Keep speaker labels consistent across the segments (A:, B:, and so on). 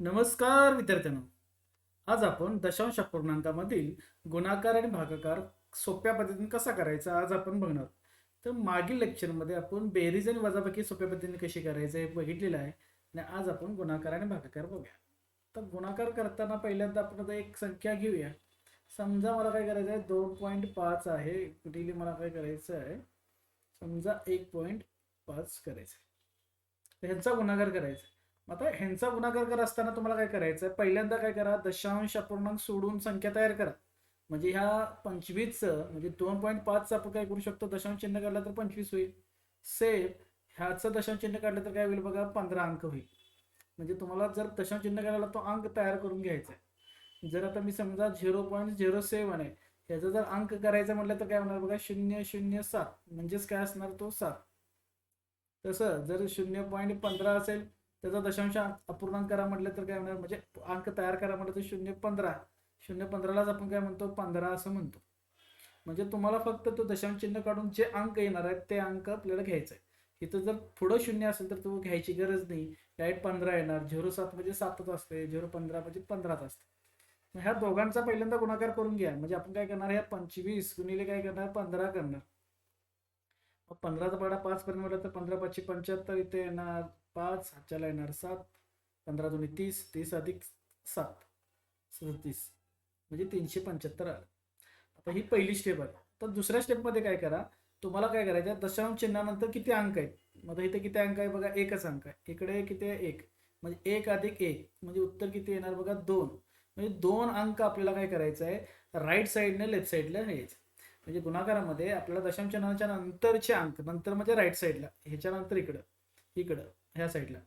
A: नमस्कार विद्यार्थ्यांनो. आज आपण दशांश अपूर्णांकामधील गुणाकार आणि भागाकार सोप्या पद्धतीने कसा करायचा आज आपण बघणार. तर मागील लेक्चरमध्ये आपण बेरीज आणि वजाबाकी सोप्या पद्धतीने कशी करायचं हे बघितलेलं आहे. आणि आज आपण गुणाकार आणि भागाकार बघूया. तर गुणाकार करताना पहिल्यांदा आपण आता एक संख्या घेऊया. समजा मला काय करायचं आहे दोन पॉईंट पाच आहे. कुठेली मला काय करायचं आहे समजा एक पॉईंट पाच करायचं आहे. ह्यांचा गुणाकार करायचा आहे. आता ह्यांचा गुणाकार करत असताना तुम्हाला काय करायचं आहे पहिल्यांदा काय करा दशांश अपूर्णांक सोडून संख्या तयार करा. म्हणजे ह्या पंचवीसचं म्हणजे दोन पॉईंट पाचचं आपण काय करू शकतो? दशांश चिन्ह काढलं तर पंचवीस होईल. सेम ह्याचं दशांश चिन्ह काढलं तर काय होईल बघा पंधरा अंक होईल. म्हणजे तुम्हाला जर दशांश चिन्ह काढायला तो अंक तयार करून घ्यायचा आहे. जर आता मी समजा झिरो पॉईंट झिरो सेवन आहे ह्याचा जर अंक करायचा म्हटलं तर काय होणार बघा शून्य शून्य सात. म्हणजेच काय असणार तो सात. तसं जर शून्य पॉईंट पंधरा असेल त्याचा दशांश अपूर्णांक करा म्हटलं तर काय होणार? म्हणजे अंक तयार करा म्हटलं तर शून्य पंधरा. शून्य पंधरालाच आपण काय म्हणतो? पंधरा असं म्हणतो. म्हणजे तुम्हाला फक्त तो दशांश चिन्ह काढून जे अंक येणार आहेत ते अंक आपल्याला घ्यायचं आहे. इथं जर पुढं शून्य असेल तर तो घ्यायची गरज नाही. डायरेक्ट पंधरा येणार. झिरो सात म्हणजे सातच असते झिरो पंधरा म्हणजे पंधराच असते मग ह्या दोघांचा पहिल्यांदा गुणाकार करून घ्या. म्हणजे आपण काय करणार? ह्या पंचवीस गुणिले काय करणार? पंधरा करणार. मग पंधराचा पाडा पाच पर्यंत म्हटलं तर पंधरा पाचशे पंच्याहत्तर इथे येणार. पाच सातच्याला येणार सात पंधरा दोन्ही तीस तीस अधिक सात सदतीस. म्हणजे तीनशे पंच्याहत्तर आलं. आता ही पहिली स्टेप आहे. तर दुसऱ्या स्टेपमध्ये काय करा? तुम्हाला काय करायचं दशांश चिन्हानंतर किती अंक आहेत? मग इथे किती अंक आहे बघा? एकच अंक आहे. इकडे किती आहे? एक. म्हणजे एक अधिक एक. म्हणजे उत्तर किती येणार बघा? दोन. म्हणजे दोन अंक आपल्याला काय करायचं आहे? राईट साईडने लेफ्ट साईडला न्यायचं म्हणजे गुणाकारामध्ये आपल्याला दशांश चिन्हाच्या नंतरचे अंक नंतर म्हणजे राईट साईडला ह्याच्यानंतर इकडं. इकडं. ह्या साईडला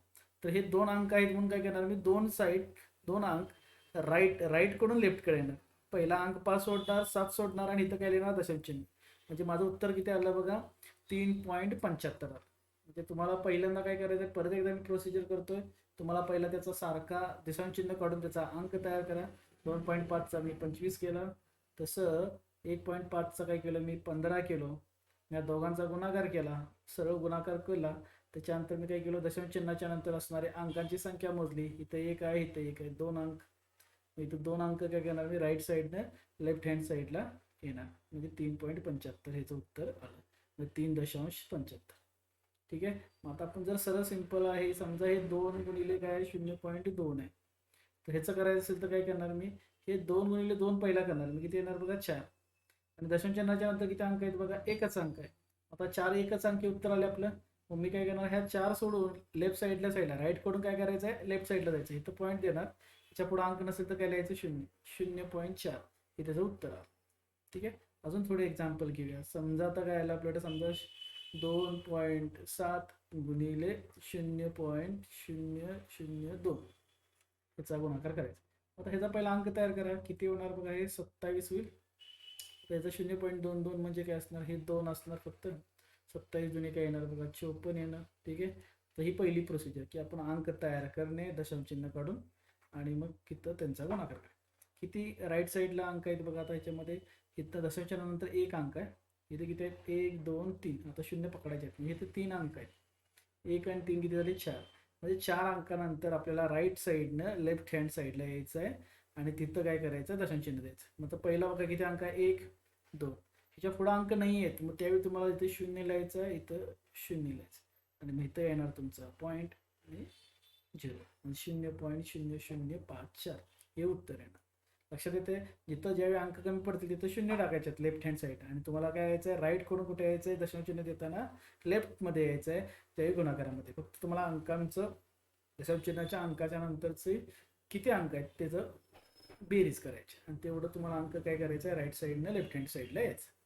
A: तर हे दोन अंक आहेत म्हणून काय करणार मी? दोन साईड दोन अंक राईट राईटकडून लेफ्टकडे येणार. पहिला अंक पाच सोडणार सात सोडणार आणि इथं काय लिहिणार? दशमचिन्ह चिन्ह. म्हणजे माझं उत्तर किती आलं बघा? तीन पॉईंट पंच्याहत्तर आलं. म्हणजे तुम्हाला पहिल्यांदा काय करायचं आहे? परत एकदा मी प्रोसिजर करतोय. तुम्हाला पहिला त्याचा सारखा दशांश चिन्ह काढून त्याचा अंक तयार करा. दोन पॉईंट पाचचा मी पंचवीस केला. तसं एक पॉईंट पाचचा काय केलं? मी पंधरा केलो. या दोघांचा गुणाकार केला. सरळ गुणाकार केला. त्याच्यानंतर मी काय केलो दशम चिन्हाच्या नंतर असणारे अंकांची संख्या मोजली. इथं एक आहे इथं एक आहे. दोन अंक. इथं दोन अंक काय करणार? मी राईट साईडनं लेफ्ट हँड साईडला येणार. म्हणजे तीन पॉईंट पंच्याहत्तर ह्याचं उत्तर आलं. म्हणजे तीन दशांश पंच्याहत्तर. ठीक आहे? मग आता आपण जर सरळ सिंपल आहे समजा हे दोन गुणिले काय आहे? शून्य पॉईंट दोन आहे. तर ह्याचं करायचं असेल तर काय करणार मी? हे दोन गुणिले दोन पहिला करणार. मी किती येणार बघा? चार. आणि दशांश नंतर किती अंक आहेत बघा? एकच अंक आहे. आता चार एकच अंकी उत्तर आले आपलं. मग मी काय करणार ह्या चार सोडून लेफ्ट साईडला साईडला राईटकडून काय करायचं आहे लेफ्ट साईडला जायचं इथं पॉईंट देणार. त्याच्या पुढे अंक नसेल तर काय लिहायचं? शून्य. शून्य पॉईंट चार. हे त्याचं उत्तर आलं ठीक आहे? अजून थोडे एक्झाम्पल घेऊया. समजा आता काय आलं आपल्याकडे समजा दोन पॉईंट सात गुणिले शून्य पॉईंट शून्य शून्य दोन. ह्याचा गुणाकार करायचा. आता ह्याचा पहिला अंक तयार करा. किती होणार बघा? हे सत्तावीस होईल. त्याचं शून्य पॉईंट दोन दोन म्हणजे काय असणार? हे दोन असणार फक्त सत्तावीस जुने काय येणार बघा चोपन्न येणार ठीक आहे? तर ही पहिली प्रोसिजर की आपण अंक तयार करणे दशमचिन्ह काढून आणि मग तिथं त्यांचा गुणाकार. करणे किती राईट साईडला अंक आहेत बघा आता ह्याच्यामध्ये इथं दशमचिन्हानंतर एक अंक आहे. इथे किती आहेत? एक दोन तीन. आता शून्य पकडायचे आहेत. म्हणजे इथे तीन अंक आहेत. एक आणि तीन किती झाले? चार. म्हणजे चार अंकानंतर आपल्याला राईट साईडनं लेफ्ट हँड साईडला यायचं आहे आणि तिथं काय करायचं? दशांचिन्ह द्यायचं. मग तर पहिला बघा किती अंक आहे? एक दोन. ह्याच्या पुढं अंक नाही आहेत मग त्यावेळी तुम्हाला इथे शून्य लिहायचं आहे इथं शून्य लिहायचं आणि मग इथं येणार तुमचा पॉईंट आणि झिरो शून्य पॉईंट शून्य शून्य पाच चार. हे उत्तर येणार. लक्षात येते जिथं ज्यावेळी अंक कमी पडतील तिथं शून्य टाकायच्यात लेफ्ट हँड साईड आणि तुम्हाला काय यायचं आहे राईटकडून कुठे यायचं आहे दशमचिन्ह देताना लेफ्टमध्ये यायचं आहे त्यावेळी गुणाकारामध्ये. फक्त तुम्हाला अंकांचं दशमचिन्हाच्या अंकाच्या नंतरचे किती अंक आहेत त्याचं बेरीज करायचे. आणि तेवढं तुम्हाला अंक काय करायचं आहे राईट साईडनं लेफ्ट हँड साईडला यायचं.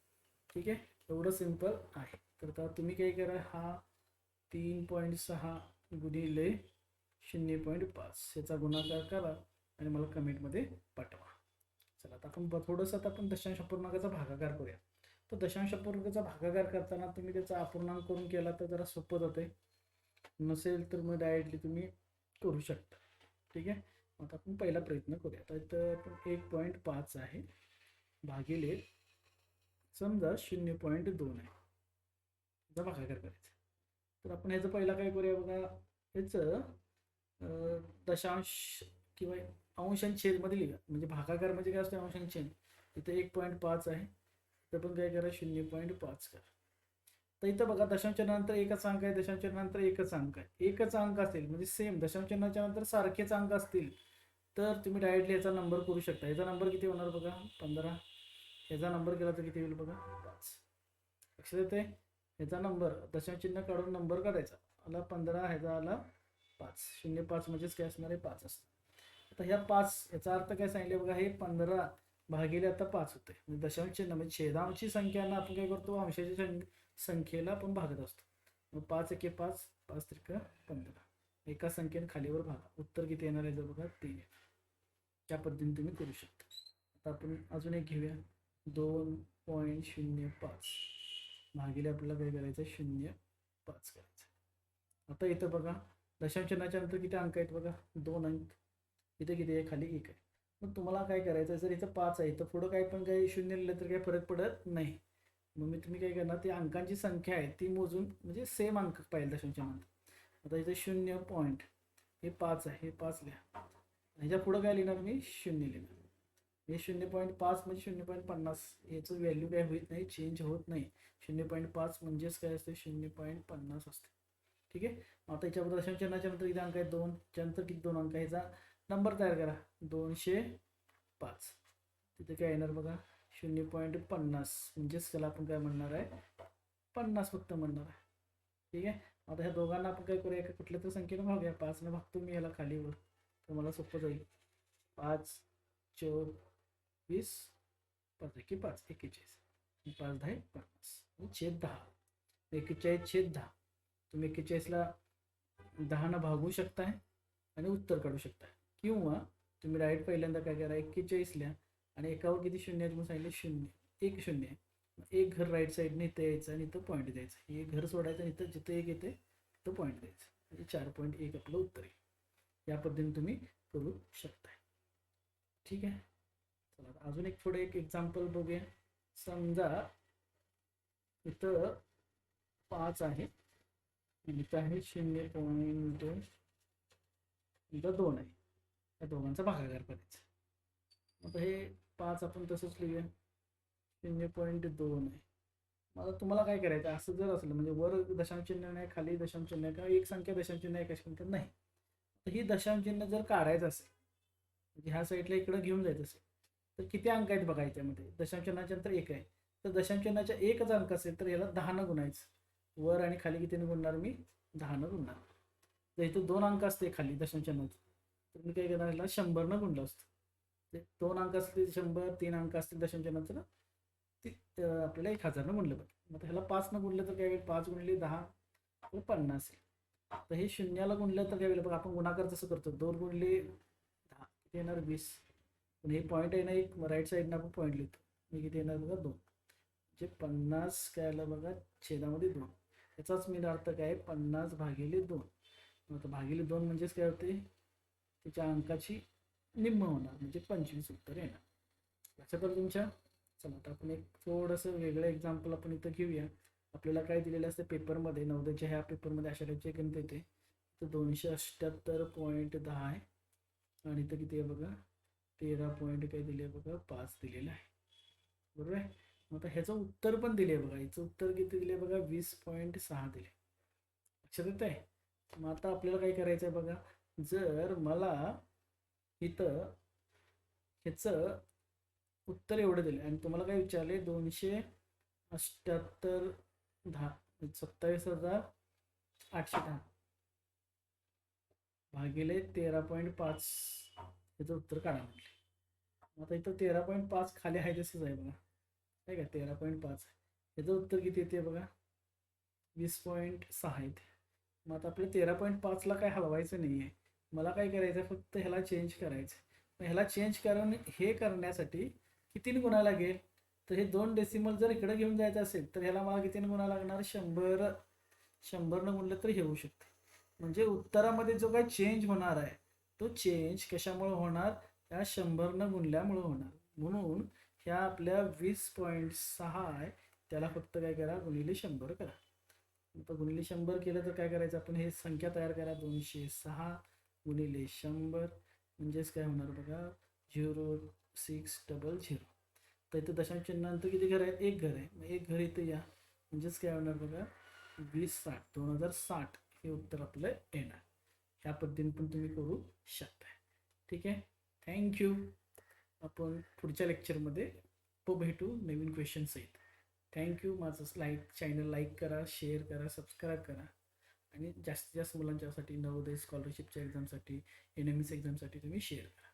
A: ठीक आहे? एवढं सिंपल आहे. तर आता तुम्ही काय करा हा तीन पॉईंट सहा गुणिले शून्य पॉईंट पाच. याचा गुणाकार करा आणि मला कमेंटमध्ये पाठवा. चला आता आपण ब- थोडंसं आता आपण दशांश अपूर्णांकाचा भागाकार करूया. तर दशांश अपूर्णांकाचा भागाकार करताना तुम्ही त्याचा अपूर्णांक करून केला तर जरा सोपं जाते नसेल तर मग डायरेक्टली तुम्ही करू शकता. ठीक आहे? आता आपण पहिला प्रयत्न करूया. आता इथं आपण एक पॉईंट पाच आहे. भागिले समजा शून्य पॉईंट दोन आहे. त्याचा भागाकार करायचा. तर आपण ह्याचं पहिला काय करूया बघा. ह्याचं दशांश किंवा अंश आणि लिहा. म्हणजे भागाकार म्हणजे काय असतं अंश छेद. इथं एक पॉईंट पाच आहे. तर पण काय करा शून्य पॉईंट पाच करा. तर इथं बघा दशांशनंतर एकच अंक आहे दशांशनंतर एकच अंक आहे. एकच अंक असेल म्हणजे सेम दशांशनाच्या नंतर सारखेच अंक असतील तर तुम्ही डायरेक्टली याचा नंबर करू शकता. याचा नंबर किती होणार बघा? पंधरा. ह्याचा नंबर केला तर किती होईल बघा? पाच लक्षात येते ह्याचा नंबर दशांचिन्ह काढून नंबर काढायचा. आला पंधरा ह्याचा आला पाच. शून्य पाच म्हणजेच काय असणार आहे? पाच असणार. आता ह्या पाच याचा अर्थ काय सांगितले बघा? हे पंधरा भागिले आता पाच होते म्हणजे दशांश चिन्ह म्हणजे छेदांशी संख्यांना आपण काय करतो? अंशाच्या संख्येला आपण भागत असतो. मग पाच एके पाच पाच त्रिक पंधरा. एका संख्येने खालीवर भागा. उत्तर किती येणार आहे? जर बघा तीन त्या पद्धतीने तुम्ही करू शकता. आता आपण अजून एक घेऊया. दोन पॉईंट शून्य पाच. भागिले आपल्याला काय करायचं? शून्य पाच करायचं. आता इथं बघा दशांशनाच्या नंतर किती अंक आहेत बघा? दोन अंक. इथं किती आहे? खाली एक आहे. मग तुम्हाला काय करायचं? आहे जर इथं पाच आहे तर पुढं काय पण काही शून्य लिहिलं तर काही फरक पडत नाही. मग मी तुम्ही काय करणार? ती अंकांची संख्या आहे ती मोजून म्हणजे सेम अंक पाहिजे दशांच्या नंतर. आता इथं शून्य पॉईंट हे पाच आहे हे पाच लिहा. ह्याच्या पुढं काय लिहिणार मी? शून्य लिहिणार. हे शून्य पॉईंट पाच म्हणजे शून्य पॉईंट पन्नास. याचं व्हॅल्यू काय होत नाही चेंज होत नाही. शून्य पॉईंट पाच म्हणजेच काय असते? शून्य पॉईंट पन्नास असते. ठीक आहे? आता याच्याबद्दल दशांशनाच्या नंतर किती अंक आहे दोन. त्यानंतर किती दोन अंक आहे याचा नंबर तयार करा. दोनशे पाच. तिथे काय येणार बघा? शून्य पॉईंट पन्नास. म्हणजेच त्याला आपण काय म्हणणार आहे? पन्नास फक्त म्हणणार आहे. ठीक आहे? आता ह्या दोघांना आपण काय करूया? एका कुठल्या तरी संख्येनं भागूया. पाचनं भागतो मी ह्याला खालीवर तर मला सोपं जाईल. पाच चोर वीस पाच एके पाच? एकेचाळीस. पाच दहा पन्नास. आणि छेद दहा. एकेचाळीस छेद दहा. तुम्ही एकेचाळीसला दहानं भागू शकताय आणि उत्तर काढू शकताय. किंवा तुम्ही डायरेक्ट पहिल्यांदा काय करा एक्केचाळीस आणि एकावर किती शून्य आहेत? सांगितले शून्य. एक शून्य एक घर राईट साईडने इथं यायचं आणि इथं पॉईंट द्यायचं. हे घर सोडायचं आणि इथं जिथं एक येते तिथं पॉईंट द्यायचं. म्हणजे चार पॉईंट एक आपलं उत्तर आहे. या पद्धतीने तुम्ही करू शकताय. ठीक आहे? चला अजून एक पुढे एक एक्झाम्पल बघूया. समजा इथं पाच आहे. इथं आहे शून्य पॉईंट दोन. इथं दोन आहे. या दोघांचा भागाकार करायचा. आता हे पाच आपण तसंच लिहूया. शून्य पॉईंट दोन आहे. मग तुम्हाला काय करायचं? असं जर असलं म्हणजे वर दशांशचिन्ह नाही खाली दशांश चिन्ह आहे किंवा एक संख्या दशांश चिन्ह आहे एका संख्या नाही. तर ही दशांशचिन्ह जर काढायचं असेल म्हणजे ह्या साईडला इकडं घेऊन जायचं असेल तर किती अंक आहेत बघा याच्यामध्ये? दशांश नंतर एक आहे. तर दशांशनाच्या एकच अंक असेल तर याला दहानं गुणायचं. वर आणि खाली कितीने गुणणार मी? दहानं गुणणार. तर इथं दोन अंक असते खाली दशांशनाचे. तर मी काय करणार याला शंभरनं गुणलं असतं. ते दोन अंक असतील शंभर तीन अंक असतील दशांशनाचं ते आपल्याला एक हजारनं गुणलं पाहिजे. मग ह्याला पाचनं गुणलं तर काय होईल? पाच गुणले दहा पन्नास. आहे तर हे शून्याला गुणलं तर काय होईल? बघा आपण गुणाकार जसं करतो. दोन गुणले दहा येणार वीस. पण हे पॉईंट आहे ना एक राईट साईडनं आपण पॉईंट लिहितो. मी किती येणार बघा? दोन. म्हणजे पन्नास काय आलं बघा छेदामध्ये दोन. याचाच मी अर्थ काय आहे, पन्नास भागिले दोन. मग आता भागिले दोन म्हणजेच काय होते? त्याच्या अंकाची निम्म होणार. म्हणजे पंचवीस उत्तर येणार. लक्षात आलं तुमच्या. चला आता आपण एक थोडंसं वेगळं एक्झाम्पल आपण इथं घेऊया. आपल्याला काय दिलेलं असतं? पेपरमध्ये नवदेच्या ह्या पेपरमध्ये अशा टाईपचे गणित येते. तर दोनशे अठ्ठ्याहत्तर पॉईंट दहा आहे. आणि इथं किती आहे बघा? तेरा पॉईंट काय दिले बघा पाच दिलेलं आहे. बरोबर आहे? मग आता ह्याचं उत्तर पण दिले बघा. याचं उत्तर किती दिले बघा? वीस पॉईंट सहा दिले लक्षात येत आहे मग आता आपल्याला काय करायचं आहे बघा? जर मला इथं ह्याचं उत्तर एवढं दिलं आणि तुम्हाला काय विचारले दोनशे अठ्ठ्याहत्तर दहा म्हणजे सत्तावीस हजार आठशे दहा. भागिले तेरा पॉईंट पाच त्याचं उत्तर काढा म्हटले. आता इथं तेरा पॉईंट पाच खाली आहे तसंच आहे बघा. नाही का? तेरा पॉईंट पाच. याचं उत्तर किती येते बघा? वीस पॉईंट सहा आहेत मग आता आपल्या तेरा पॉईंट पाचला काय हलवायचं नाही आहे मला काय करायचं आहे फक्त ह्याला चेंज करायचं मग ह्याला चेंज करून हे करण्यासाठी कितीने गुणा लागेल? तर हे दोन डेसिमल जर इकडे घेऊन जायचं असेल तर ह्याला मला कितीने गुणा लागणार? शंभर शंभरनं गुणलं तर हे होऊ शकते. म्हणजे उत्तरामध्ये जो काही चेंज होणार आहे तो चेंज कशामुळे होणार? त्या शंभरनं गुणल्यामुळं होणार. म्हणून ह्या आपल्या वीस पॉईंट सहा आहे त्याला फक्त काय करा? गुणिले शंभर करा. आता गुणिले शंभर केलं तर काय करायचं? आपण हे संख्या तयार करा. दोनशे सहा गुणिले शंभर. म्हणजेच काय होणार बघा? झिरो सिक्स डबल झिरो तर इथं दशांश चिन्हानंतर किती घर आहे एक घर आहे. मग एक घर इथं या. म्हणजेच काय होणार बघा? वीस साठ. दोन हजार साठ हे उत्तर आपलं येणार. त्या पद्धतीने पण तुम्ही करू शकता ठीक आहे? थँक्यू आपण पुढच्या लेक्चरमध्ये तो भेटू नवीन क्वेश्चन सहित. थँक्यू माझं लाईक चॅनल लाईक करा शेअर करा सबस्क्राईब करा. आणि जास्तीत जास्त मुलांच्यासाठी नवोदय स्कॉलरशिपच्या एक्झामसाठी एन एम एस एक्झामसाठी तुम्ही शेअर करा.